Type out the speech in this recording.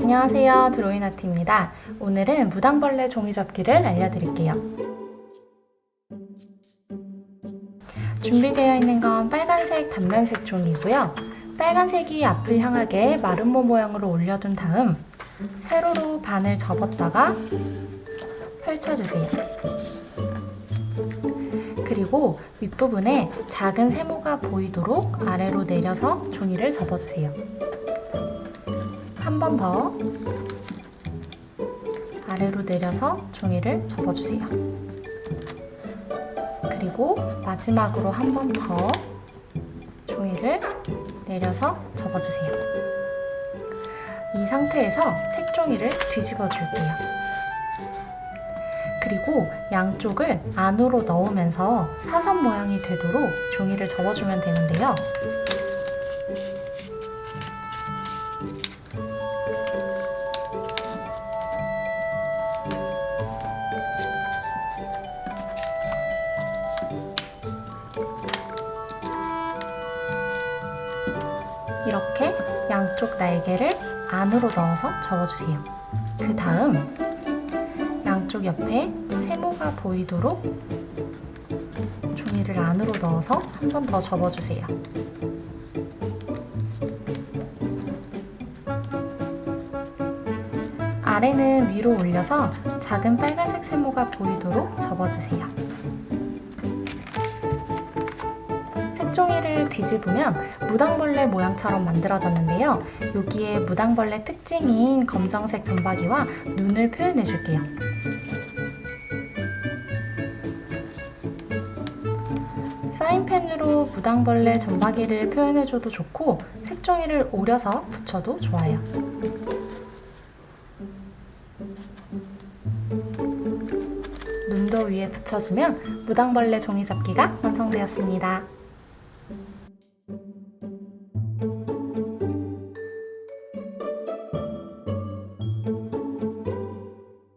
안녕하세요. 드로잉아트입니다. 오늘은 무당벌레 종이접기를 알려드릴게요. 준비되어 있는 건 빨간색 단면색 종이고요. 빨간색이 앞을 향하게 마름모 모양으로 올려둔 다음 세로로 반을 접었다가 펼쳐주세요. 그리고 윗부분에 작은 세모가 보이도록 아래로 내려서 종이를 접어주세요 한 번 더 아래로 내려서 종이를 접어주세요. 그리고 마지막으로 한 번 더 종이를 내려서 접어주세요. 이 상태에서 색종이를 뒤집어 줄게요. 그리고 양쪽을 안으로 넣으면서 사선 모양이 되도록 종이를 접어주면 되는데요. 이렇게 양쪽 날개를 안으로 넣어서 접어주세요. 그 다음 양쪽 옆에 세모가 보이도록 종이를 안으로 넣어서 한 번 더 접어주세요. 아래는 위로 올려서 작은 빨간색 세모가 보이도록 접어주세요. 색종이를 뒤집으면 무당벌레 모양처럼 만들어졌는데요. 여기에 무당벌레 특징인 검정색 점박이와 눈을 표현해 줄게요. 사인펜으로 무당벌레 점박이를 표현해줘도 좋고 색종이를 오려서 붙여도 좋아요. 눈도 위에 붙여주면 무당벌레 종이접기가 완성되었습니다. Thank you.